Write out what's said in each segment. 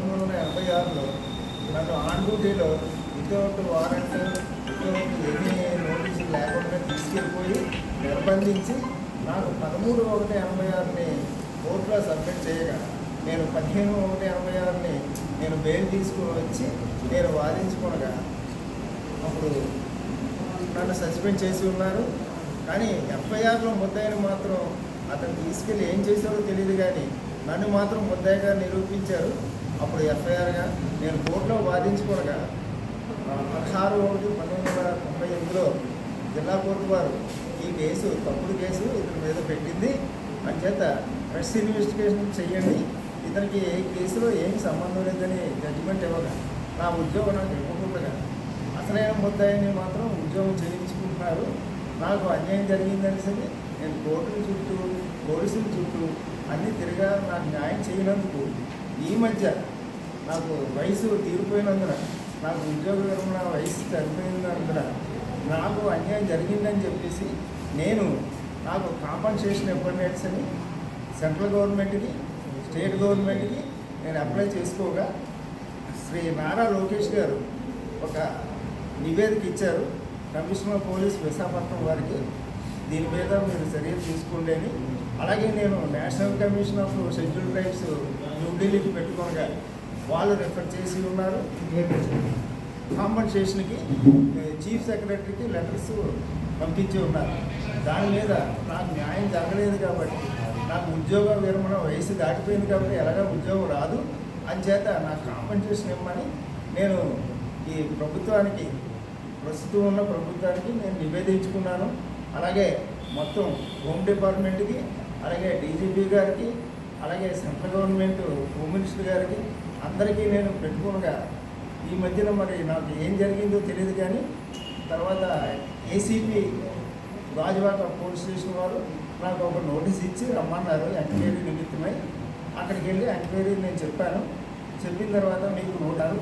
పంతొమ్మిది వందల ఎనభై ఆరులో నాకు ఆన్ డ్యూటీలో వితౌట్ వారెంట్ వితౌట్ ఎన్ని నోటీసులు లేకుండా తీసుకెళ్ళిపోయి నిర్బంధించి నాకు పదమూడు ఒకటి ఎనభై ఆరుని కోర్టులో సబ్మిట్ చేయగా నేను పదిహేను ఒకటి ఎనభై ఆరుని నేను బెయిల్ తీసుకుని వచ్చి నేను వాదించుకోనగా అప్పుడు నన్ను సస్పెండ్ చేసి ఉన్నారు. కానీ ఎఫ్ఐఆర్లో ముద్దాయిని మాత్రం అతను తీసుకెళ్ళి ఏం చేశారో తెలియదు కానీ నన్ను మాత్రం ముద్దాయిగా నిరూపించారు. అప్పుడు ఎఫ్ఐఆర్గా నేను కోర్టులో వాదించుకోనగా పదహారు ఒకటి పంతొమ్మిది వందల తొంభై ఎనిమిదిలో జిల్లా కోర్టు వారు ఈ కేసు తప్పుడు కేసు ఇతని మీద పెట్టింది. అంచేత ఫ్రెష్ ఇన్వెస్టిగేషన్ చేయండి ఇతనికి ఏ కేసులో ఏం సంబంధం లేదని జడ్జిమెంట్ ఇవ్వగా నా ఉద్యోగం నాకు ఇవ్వకుండా అసలైన ముద్దాయిని మాత్రం ఉద్యోగం చేయించుకుంటున్నారు. నాకు అన్యాయం జరిగిందనేసి నేను కోర్టుల చుట్టూ పోలీసుల చుట్టూ అన్నీ తిరగా నాకు న్యాయం చేయనందుకు ఈ మధ్య నాకు వయసు తీరిపోయినందున నాకు ఉద్యోగ విరమణ వయసు చనిపోయినందున నాకు అన్యాయం జరిగిందని చెప్పేసి నేను నాకు కాంపన్సేషన్ ఇవ్వండి అని సెంట్రల్ గవర్నమెంట్కి స్టేట్ గవర్నమెంట్కి నేను అప్లై చేసుకోగా శ్రీ నారా లోకేష్ గారు ఒక నివేదిక ఇచ్చారు. కమిషనర్ పోలీస్ విశాఖపట్నం వారికి. దీని మీద మీరు చర్యలు తీసుకోండి అలాగే నేను national commission of scheduled tribes న్యూఢిల్లీకి పెట్టుకోగా వాళ్ళు రెఫర్ చేసి ఉన్నారు. కాంపన్సేషన్కి చీఫ్ సెక్రటరీకి లెటర్స్ పంపించి ఉన్నారు. దాని మీద నాకు న్యాయం జరగలేదు కాబట్టి నాకు ఉద్యోగ విరమణ వయసు దాటిపోయింది కాబట్టి ఎలాగ ఉద్యోగం రాదు. అంచేత నాకు కాంపన్సేషన్ ఇవ్వమని నేను ఈ ప్రభుత్వానికి ప్రస్తుతం ఉన్న ప్రభుత్వానికి నేను నివేదించుకున్నాను. అలాగే మొత్తం హోమ్ డిపార్ట్మెంట్కి అలాగే డీజీపీ గారికి అలాగే సెంట్రల్ గవర్నమెంట్ హోమ్ మినిస్టర్ గారికి అందరికీ నేను పెట్టుకునగా ఈ మధ్యన మరి నాకు ఏం జరిగిందో తెలియదు కానీ తర్వాత ఏసీపీ రాజవాక పోలీస్ స్టేషన్ వారు నాకు ఒక నోటీస్ ఇచ్చి రమ్మన్నారు ఎంక్వైరీ నిమిత్తమై. అక్కడికి వెళ్ళి ఎంక్వైరీ నేను చెప్పాను. చెప్పిన తర్వాత మీకు నోటారు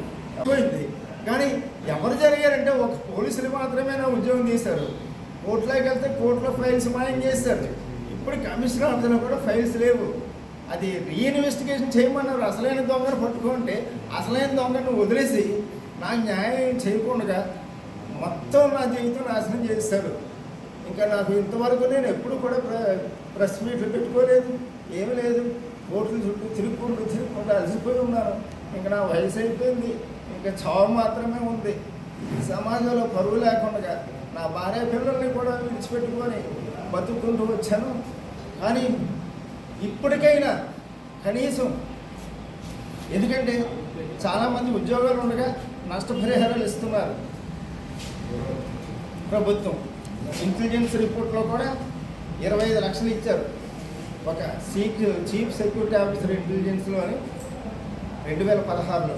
పోయింది కానీ ఎవరు జరిగారంటే ఒక పోలీసులు మాత్రమే నా ఉద్యోగం తీశారు. కోర్టులోకి వెళ్తే కోర్టులో ఫైల్స్ మాయం చేశారు. ఇప్పుడు కమిషనర్ అతను కూడా ఫైల్స్ లేవు. అది రీఇన్వెస్టిగేషన్ చేయమన్నారు. అసలైన దొంగను పట్టుకుంటే అసలైన దొంగను వదిలేసి నాకు న్యాయం చేయకుండా మొత్తం నా జీవితం నాశనం చేస్తారు ఇంకా నాకు ఇంతవరకు నేను ఎప్పుడు కూడా ప్ర ప్రెస్ మీట్లు పెట్టుకోలేదు. ఏమీ లేదు. కోర్టులు చుట్టూ తిరుగుకుంటూ తిరుగుకుంటూ అలసిపోయి ఉన్నాను ఇంకా నా వయసు అయిపోయింది. ఇంకా చావు మాత్రమే ఉంది. సమాజంలో పరువు లేకుండా నా భార్య పిల్లల్ని కూడా విడిచిపెట్టుకొని బతుకుంటూ వచ్చాను. కానీ ఇప్పటికైనా కనీసం ఎందుకంటే చాలామంది ఉద్యోగాలు ఉండగా నష్టపరిహారాలు ఇస్తున్నారు ప్రభుత్వం. ఇంటెలిజెన్స్ రిపోర్ట్లో కూడా ఇరవై ఐదు లక్షలు ఇచ్చారు. ఒక సీక్ చీఫ్ సెక్యూరిటీ ఆఫీసర్ ఇంటెలిజెన్స్లో అని రెండు వేల పదహారులో.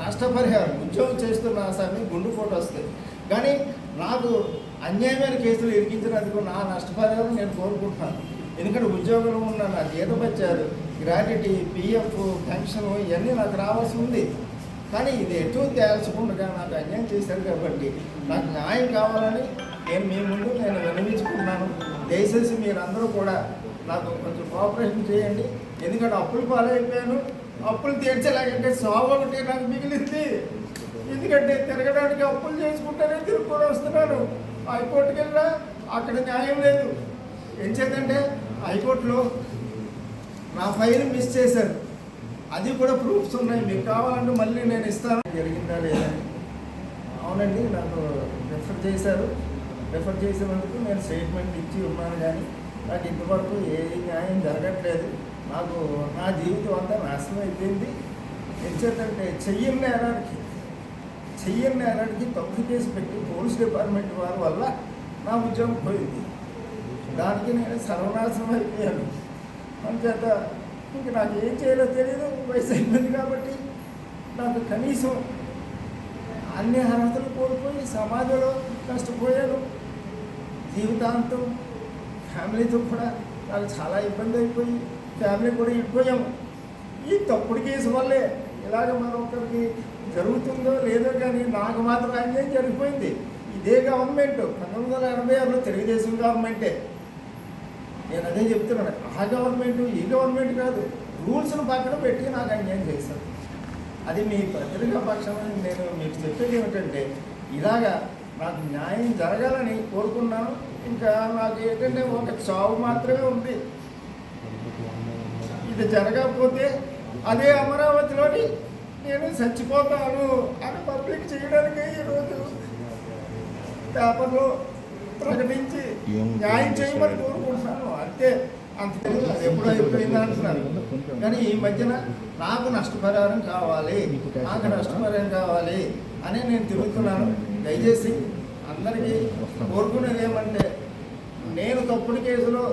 నష్టపరిహారం ఉద్యోగం చేస్తున్న ఆసామి గుండెపోటు వస్తుంది కానీ నాకు అన్యాయమైన కేసులు ఇరికించినందుకు నా నష్టపరిహారం నేను కోరుకుంటున్నాను. ఎందుకంటే ఉద్యోగంలో ఉన్న నా జీతం వచ్చారు గ్రాట్యుటీ పిఎఫ్ పెన్షన్ ఇవన్నీ నాకు రావాల్సి ఉంది. కానీ ఇది ఎటు తేల్చకుండా నాకు అన్యాయం చేశారు కాబట్టి నాకు న్యాయం కావాలని నేను మీ ముందు నేను విన్నవించుకుంటున్నాను. దయచేసి మీరందరూ కూడా నాకు కొంచెం కోఆపరేషన్ చేయండి. ఎందుకంటే అప్పులు పాలైపోయాను. అప్పులు తీర్చలేకంటే సాగు ఒకటి నాకు మిగిలింది. ఎందుకంటే తిరగడానికి అప్పులు చేసుకుంటేనే తిరుపతి వస్తున్నాను. హైకోర్టుకి వెళ్ళినా అక్కడ న్యాయం లేదు. ఏం చేద్దంటే హైకోర్టులో నా ఫైల్ మిస్ చేశారు. అది కూడా ప్రూఫ్స్ ఉన్నాయి. మీకు కావాలంటే మళ్ళీ నేను ఇస్తాను. జరిగిందా లేదా అవునండి నాకు రెఫర్ చేశారు. రెఫర్ చేసినందుకు నేను స్టేట్మెంట్ ఇచ్చి ఉన్నాను కానీ నాకు ఇంతవరకు ఏ న్యాయం జరగట్లేదు. నాకు నా జీవితం అంతా నాశనం అయిపోయింది. ఎంచేతంటే చెయ్యని నేరానికి చెయ్యని నేరానికి తప్పు కేసు పెట్టి పోలీస్ డిపార్ట్మెంట్ వారి వల్ల నా ఉద్యోగం పోయింది. దానికి నేను సర్వనాశనం అయిపోయాను. అందుచేత ఇంక నాకు ఏం చేయాలో తెలియదు వయసు అయిపోయింది కాబట్టి నాకు కనీసం అన్ని అర్హతలు కోల్పోయి సమాజంలో కష్టపోయాను జీవితాంతం ఫ్యామిలీతో కూడా నాకు చాలా ఇబ్బంది అయిపోయి ఫ్యామిలీ కూడా ఇడిపోయాము. ఈ తప్పుడు కేసు వల్లే ఇలాగ మరొకరికి జరుగుతుందో లేదో కానీ నాకు మాత్రం అన్యాయం జరిగిపోయింది. ఇదే గవర్నమెంట్ పంతొమ్మిది వందల ఎనభై ఆరులో తెలుగుదేశం గవర్నమెంటే నేను అదే చెప్తున్నాను. ఆ గవర్నమెంట్ ఈ గవర్నమెంట్ కాదు. రూల్స్ను పక్కన పెట్టి నాకు అన్యాయం చేశారు. అది మీ పత్రికా పక్షమని నేను మీకు చెప్పేది ఏమిటంటే ఇలాగా నాకు న్యాయం జరగాలని కోరుకున్నాను. ఇంకా నాకు ఏంటంటే ఒక చావు మాత్రమే ఉంది. ఇది జరగకపోతే అదే అమరావతిలోని నేను చచ్చిపోతాను అని పబ్లిక్ చేయడానికి ఈరోజు పేపర్లో ప్రకటించి న్యాయం చేయమని కోరుకుంటున్నాను. అంతే. అంత ఎప్పుడో అయిపోయింది అంటున్నారు. కానీ ఈ మధ్యన నాకు నష్టపరిహారం కావాలి నాకు నష్టపరిహారం కావాలి అని నేను తిరుగుతున్నాను. దయచేసి అందరికీ కోరుకునేది ఏమంటే నేను తప్పుడు కేసులో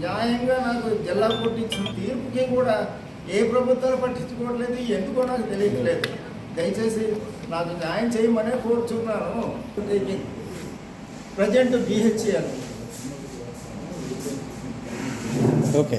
న్యాయంగా నాకు జిల్లా కోర్టు ఇచ్చిన తీర్పుకి కూడా ఏ ప్రభుత్వాలు పట్టించుకోవట్లేదు ఎందుకో నాకు తెలియట్లేదు. దయచేసి నాకు న్యాయం చేయమనే కోరుచున్నాను. Present BHEL okay.